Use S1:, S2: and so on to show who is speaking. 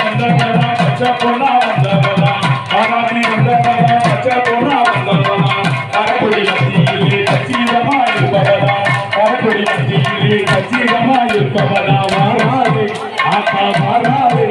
S1: வந்தவனா பச்சை பொண்ணா வந்தவனா ஆராமி வந்தவனா பச்சை பொண்ணா வந்தவனா கரக்குடி மத்தியிலே கச்சிதமா இருப்பவனா கரக்குடி மத்தியிலே கச்சிதமா இருப்பவனா மாறாதே ஆத்தா மாறாதே